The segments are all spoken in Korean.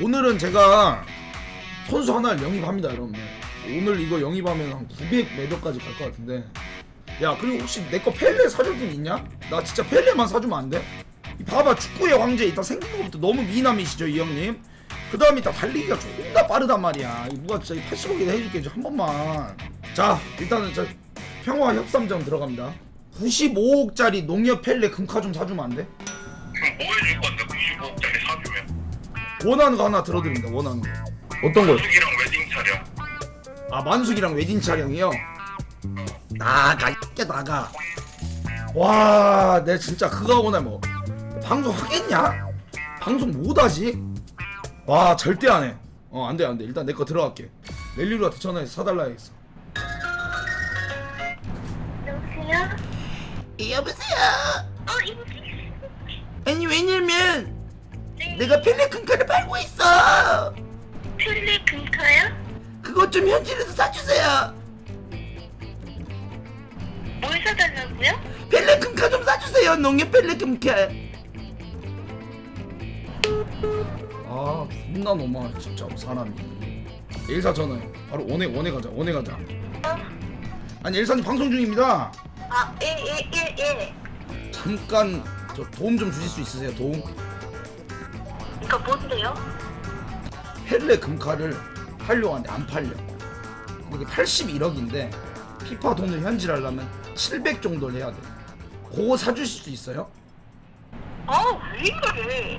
오늘은 제가 선수 하나를 영입합니다 여러분들 오늘 이거 영입하면 한 900 매력까지 갈 것 같은데. 야 그리고 혹시 내 거 펠레 사줄 분 있냐? 나 진짜 펠레만 사주면 안 돼? 이 봐봐 축구의 황제. 일단 생긴 것부터 너무 미남이시죠 이 형님? 그 다음에 일단 달리기가 존나 빠르단 말이야. 이 누가 진짜 80억이나 해줄게 좀한 번만. 자 일단은 저 평화 협상점 들어갑니다. 95억짜리 농협 펠레 금카 좀 사주면 안 돼? 그럼 뭐 해줄 건데 95억짜리 사주면 원하는 거 하나 들어드립니다 원하는 거 어떤 걸? 가족이랑 웨딩 차량 아 만숙이랑 웨딩 촬영이요? 나가 이게 나가 와 내 진짜 그거 오늘 뭐 방송 하겠냐? 방송 못 하지? 와 절대 안 해 어 안 돼 안 돼 일단 내 거 들어갈게 멜리루한테 전화해서 사달라 해야겠어 여보세요? 여보세요 어, 이거 아니 왜냐면 네. 내가 펠레큰카를 팔고 있어 펠레 금카요? 그것 좀 현질에서 사주세요 뭘 사달라고요? 펠레큰카 좀 사주세요 농협 펠레큰카 아 존나 너무하네 진짜로 사람이 일사 전화해 바로 원해 원해 가자 원해 가자 어? 아니 일사님 방송 중입니다 아, 예, 예, 예, 예. 잠깐 저 도움 좀 주실 수 있으세요 도움 이거 뭔데요? 펠레 금카를 팔려고 하는데 안 팔려 이게 81억인데 피파 돈을 현질하려면 700 정도를 해야 돼 그거 사주실 수 있어요? 아, 왜 이래?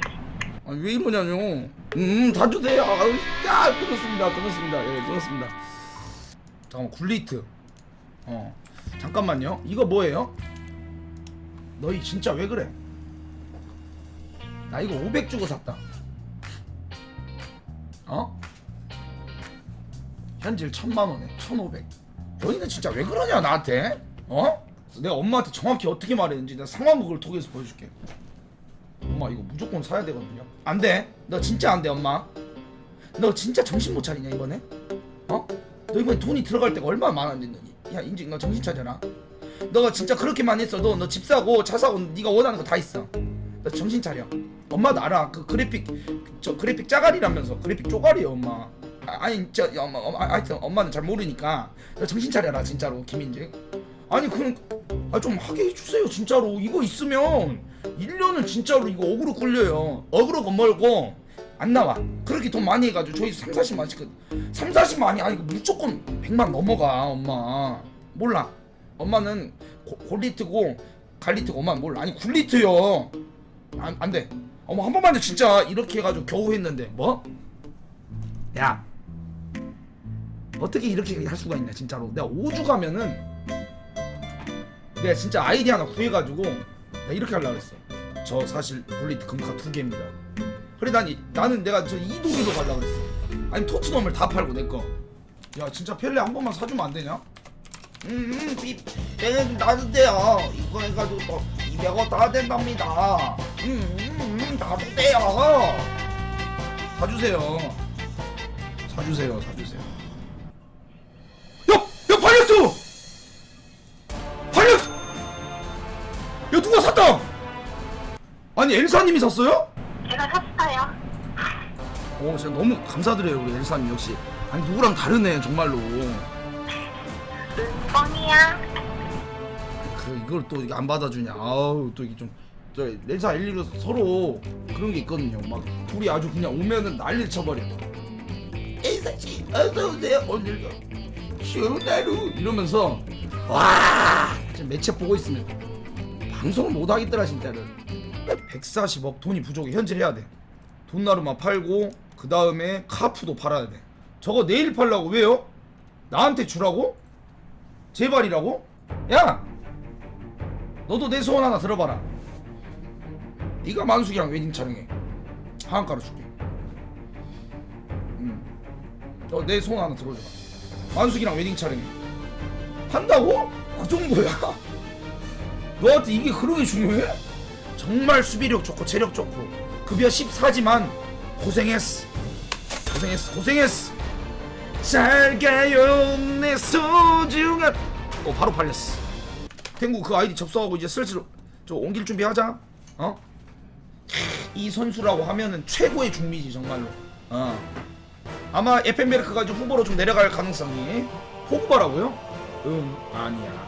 아니 왜 이러냐뇨 음 사주세요 아유, 야 끊었습니다 끊었습니다 예 끊었습니다 잠깐만 굴리트 어 잠깐만요 이거 뭐예요? 너희 진짜 왜 그래? 나 이거 500 주고 샀다 어? 현질 천만 원에 1500 너희는 진짜 왜 그러냐 나한테? 어? 내가 엄마한테 정확히 어떻게 말했는지 내가 상황극을 통해서 보여줄게 엄마 이거 무조건 사야 되거든요. 안 돼. 너 진짜 안 돼, 엄마. 너 진짜 정신 못 차리냐 이번에? 어? 너 이번에 돈이 들어갈 때가 얼마나 많았는데 너니? 야 인증 너 정신 차려라. 너가 진짜 그렇게만 했어도 너 집 사고 차 사고 네가 원하는 거 다 있어. 너 정신 차려. 엄마도 알아. 그 그래픽 저 그래픽 짜가리라면서 그래픽 쪼가리요 엄마. 아, 아니 저 야, 엄마 엄마 하여튼 엄마는 잘 모르니까. 너 정신 차려라 진짜로 김인재. 아니 그럼 아 좀 하게 해주세요 진짜로. 이거 있으면 1년은 진짜로 이거 어그로 끌려요. 어그로 건멀고 안 나와. 그렇게 돈 많이 해가지고 저희 3, 40만씩 3, 40만이 아니고 무조건 100만 넘어가 엄마. 몰라. 엄마는 고, 골리트고 갈리트고 엄마는 몰라. 아니 굴리트요. 안, 안 돼 어머 한 번만 더 진짜. 이렇게 해가지고 겨우 했는데. 뭐? 야. 어떻게 이렇게 할 수가 있냐 진짜로. 내가 5주 가면은 내가 진짜 아이디 하나 구해가지고 나 이렇게 하려고 그랬어. 저 사실 블리트 금카 두 개입니다. 그래 난 이- 나는 내가 저 이도기도 가려고 그랬어. 아니 토트넘을 다 팔고 내거야 진짜 펠레 한 번만 사주면 안 되냐? 음, 삐, 펠레 나도 돼요. 이거 해가지고 또 200원 다 된답니다. 음, 음, 음 나도 돼요 사주세요 사주세요 사주세요 야! 야 팔렸어! 팔렸! 야 누가 샀다! 아니 엘사님이 샀어요? 제가 샀어요. 오 진짜 너무 감사드려요 우리 엘사님 역시 아니 누구랑 다르네 정말로 뻥이야. 그 이걸 또 이게 안 받아주냐 아우 또 이게 좀 저 엘사 엘리로 서로 그런 게 있거든요. 막 둘이 아주 그냥 오면은 난리를 쳐버려 엘사씨 어서 오세요. 오늘도. 쉬운 하루 이러면서 와 지금 매체 보고 있으면 방송을 못 하겠더라 진짜로. 140억 돈이 부족해. 현질해야 돼. 돈나루만 팔고 그 다음에 카프도 팔아야 돼. 저거 내일 팔라고. 왜요? 나한테 주라고? 제발이라고? 야! 너도 내 소원 하나 들어봐라 네가 만숙이랑 웨딩 촬영해 하한가로 줄게 음. 너내 소원 하나 들어줘봐 만숙이랑 웨딩 촬영해 한다고? 그 정도야? 너한테 이게 그렇게 중요해? 정말 수비력 좋고 체력 좋고 급여 14지만 고생했어 고생했어 고생했어 잘 가요 내 소중한 어 바로 팔렸어 탱구 그 아이디 접속하고 이제 슬슬 저 옮길 준비하자 어? 이 선수라고 하면은 최고의 중미지 정말로 어. 아마 에펜베르크가 좀 후보로 좀 내려갈 가능성이 호구바라고요? 응 아니야.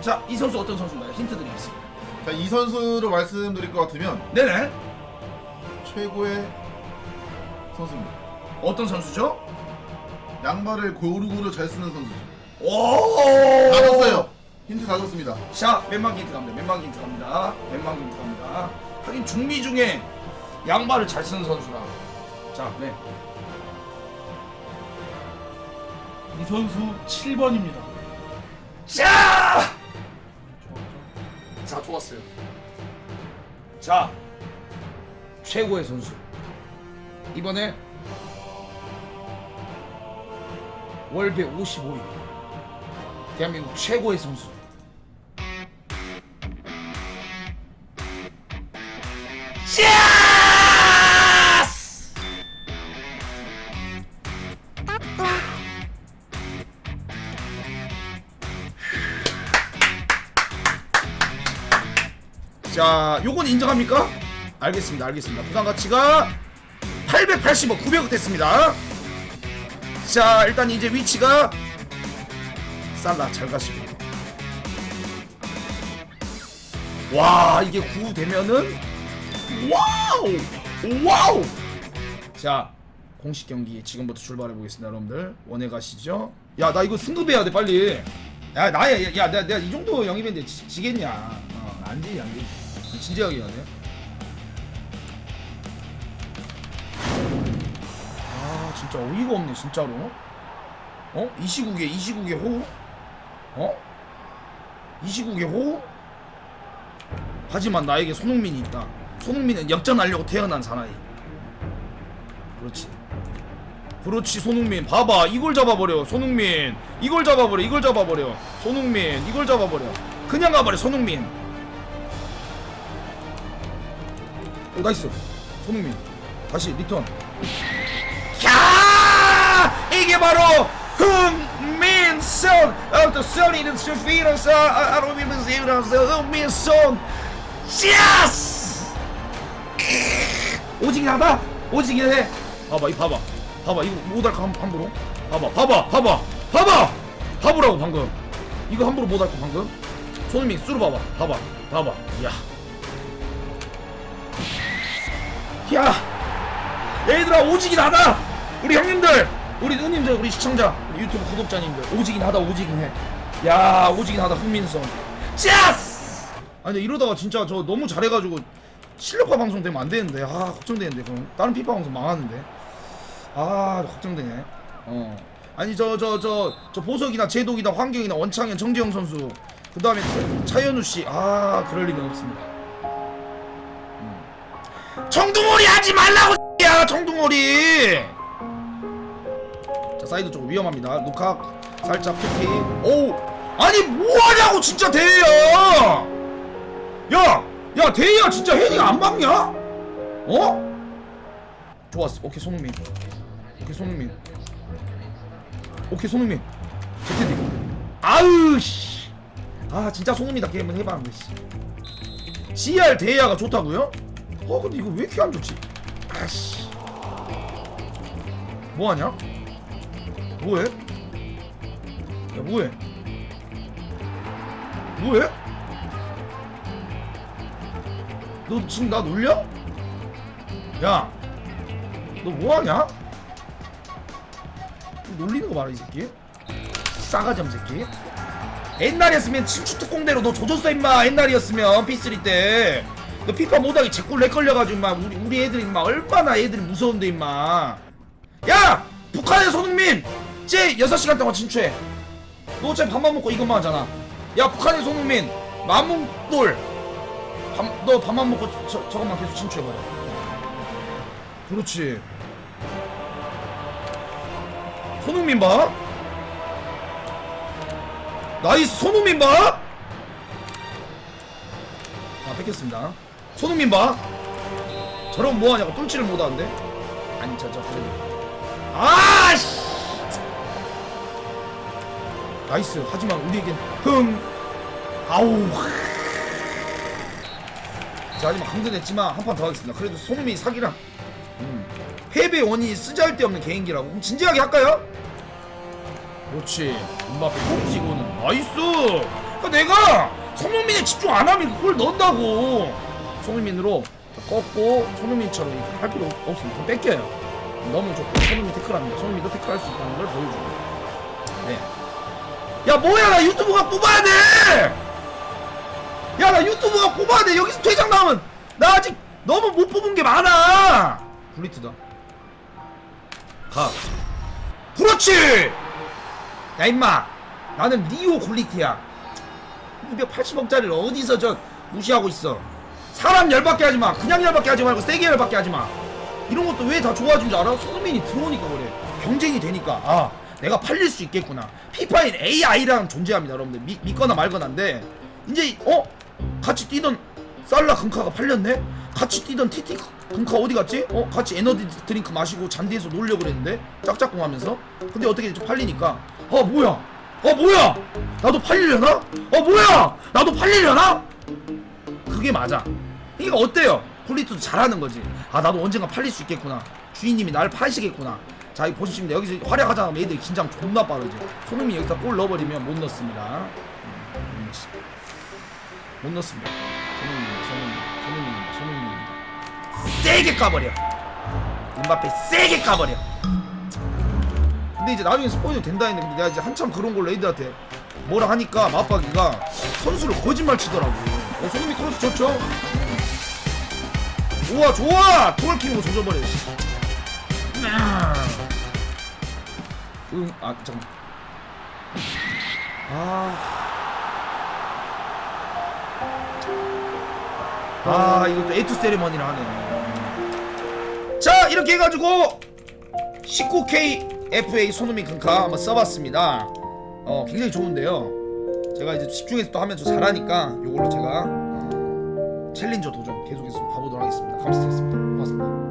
자 이 선수 어떤 선수인가요? 힌트 드리겠습니다. 자, 이 선수로 말씀드릴 것 같으면 네네. 최고의 선수입니다. 어떤 선수죠? 양말을 고루고루 잘 쓰는 선수죠. 오. 다 줬어요. 힌트 다 줬습니다. 자, 맨망 힌트 갑니다. 맨망 힌트 갑니다. 맨망 힌트 갑니다. 하긴 중미 중에 양말을 잘 쓰는 선수라. 자, 네. 이 선수 7번입니다. 자! 자, 좋았어요. 자, 최고의 선수. 이번에 월배 55위. 대한민국 최고의 선수. 인정합니까? 알겠습니다, 알겠습니다. 부담 가치가 880억, 900억 됐습니다. 자, 일단 이제 위치가 살라 잘 가시고. 와, 이게 9 되면은 와우! 와우! 자, 공식 경기 지금부터 출발해 보겠습니다, 여러분들. 원해 가시죠. 야, 나 이거 승급해야 돼, 빨리. 야, 나야, 야, 야, 내가, 이 정도 영입인데 지, 지겠냐? 어, 안 돼, 안 돼. 진지하게 돼. 아, 진짜 어이가 없네, 진짜로. 어? 이 시국에, 이 시국에 호우? 어? 이 시국에 호우? 하지만 나에게 손흥민이 있다. 손흥민은 역전하려고 태어난 사나이. 그렇지. 그렇지 손흥민 봐봐 이걸 잡아버려 손흥민 이걸 잡아버려 이걸 잡아버려 손흥민 이걸 잡아버려 그냥 가버려 손흥민 오 나이스. 손흥민. 다시 리턴. 야! 이게 바로 흥민son 어또 써니는 스피너서 아로미면서 흥민son 예스! 오지긴 하다 오지긴 해. 봐봐 이 봐봐. 봐봐 이거 못할까 함- 함부로. 봐봐 봐봐 봐봐. 봐봐! 봐보라고 방금. 이거 함부로 못할까 방금. 손흥민 수루 봐봐. 봐봐 봐봐. 야 야, 얘들아 오지긴 하다. 우리 형님들, 우리 누님들, 우리 시청자, 우리 유튜브 구독자님들 오지긴 하다, 오지긴 해. 야, 오지긴 하다, 흥민성. 짜스! 아니 이러다가 진짜 저 너무 잘해가지고 실력파 방송 되면 안 되는데, 아 걱정되는데 그럼 다른 피파 방송 망하는데, 아 걱정되네. 어. 아니 저 저 저 저 보석이나 제독이나 환경이나 원창현 정재영 선수 그 다음에 차현우 씨, 아 그럴 리는 없습니다. 청둥오리 하지 말라고 야 청둥오리. 자 사이드 쪽 위험합니다. 루카 살짝 피피. 오우 아니 뭐하냐고 진짜 대희야. 야 야 대희야. 진짜 헤딩 안 막냐? 어? 좋았어. 오케이 손흥민. 오케이 손흥민. 오케이 손흥민. 제트디. 아으 씨아 진짜 손흥민답게 한번 해봤는데 씨. CR 대야가 좋다고요? 어 근데 이거 왜 이렇게 안 좋지? 아씨 뭐하냐? 뭐해? 야 뭐해? 뭐해? 너 지금 나 놀려? 야, 너 뭐하냐? 놀리는 거 봐라 이 새끼. 싸가지 없는 새끼. 옛날이었으면 친추 특공대로 너 조졌어 임마 옛날이었으면 P3 때. 너 피파 못하게 제꿀 렉 걸려가지고 임마 우리 우리 애들이 임마 얼마나 애들이 무서운데 임마. 야 북한의 손흥민 쟤 6시간 동안 친추해. 너 어차피 밥만 먹고 이것만 하잖아. 야 북한의 손흥민 만문돌 밥, 너 밥만 먹고 저, 저것만 계속 친추해버려. 그렇지. 손흥민 봐. 나이스 손흥민 봐. 아 뺏겼습니다. 손흥민 봐. 저런 뭐하냐고 뚫지를 못하는데. 아니 저저 그래. 아 씨. 나이스. 하지만 우리에겐 흥. 아우. 자 하지만 강전했지만 한 판 더 하겠습니다. 그래도 손흥민이 사기랑. 음. 패배 원인이 쓰잘데 없는 개인기라고 그럼 진지하게 할까요? 그렇지 콕 찍고는 나이스 그러니까 내가 손흥민에 집중 안 하면 그걸 넣는다고 손흥민으로 꺾고 손흥민처럼 할 필요 없- 없습니다. 뺏겨요. 너무 좋고 손흥민 태클합니다. 손흥민도 태클할 수 있다는 걸 보여주고. 네 야 뭐야? 나 유튜브가 뽑아야 돼! 야 나 유튜브가 뽑아야 돼. 여기서 퇴장 나오면 나 아직 너무 못 뽑은 게 많아. 굴리트다. 가. 그렇지! 야 임마. 나는 리오 굴리트야. 280억짜리를 어디서 저 무시하고 있어 사람 열받게 하지 마 그냥 열받게 하지 말고 세게 열받게 하지 마 이런 것도 왜 다 좋아진 줄 알아? 손흥민이 들어오니까 그래 경쟁이 되니까 아 내가 팔릴 수 있겠구나 피파인 AI랑 존재합니다 여러분들 믿, 믿거나 말거나인데 이제 어? 같이 뛰던 살라 금카가 팔렸네? 같이 뛰던 티티 금카 어디 갔지? 어? 같이 에너지 드링크 마시고 잔디에서 놀려고 그랬는데 짝짝꿍 하면서 근데 어떻게 좀 팔리니까 어 뭐야 어 뭐야 나도 팔리려나? 어 뭐야 나도 팔리려나? 그게 맞아 그러니까 어때요? 폴리트도 잘하는 거지. 아 나도 언젠가 팔릴 수 있겠구나. 주인님이 날 파시겠구나. 자 이거 보시면 여기서 활약하자면 애들이 긴장 존나 빠르지. 손흥민 여기다 골 넣어버리면 못 넣습니다. 음, 못 넣습니다 못 넣습니다. 손흥민 손흥민 손흥민입니다 손흥민입니다 세게 까버려. 음바페 세게 까버려. 근데 이제 나중에 스포일러 된다 했는데 내가 이제 한참 그런 걸로 애들한테 뭐라 하니까 맞박이가 선수를 거짓말 치더라고. 어, 손흥민 크로스 좋죠? 좋아 좋아! 투월킹으로 조져버려 씨. 응, 아 잠깐 아, 아 이것도 에투 세리머니를 하네. 자 이렇게 해가지고 19K FA 손흥민 금카 한번 써봤습니다. 어 굉장히 좋은데요. 제가 이제 집중해서 또 하면 좀 잘하니까 요걸로 제가 어, 챌린저 도전 계속해서 가보도록 하겠습니다. 감사드리겠습니다. 고맙습니다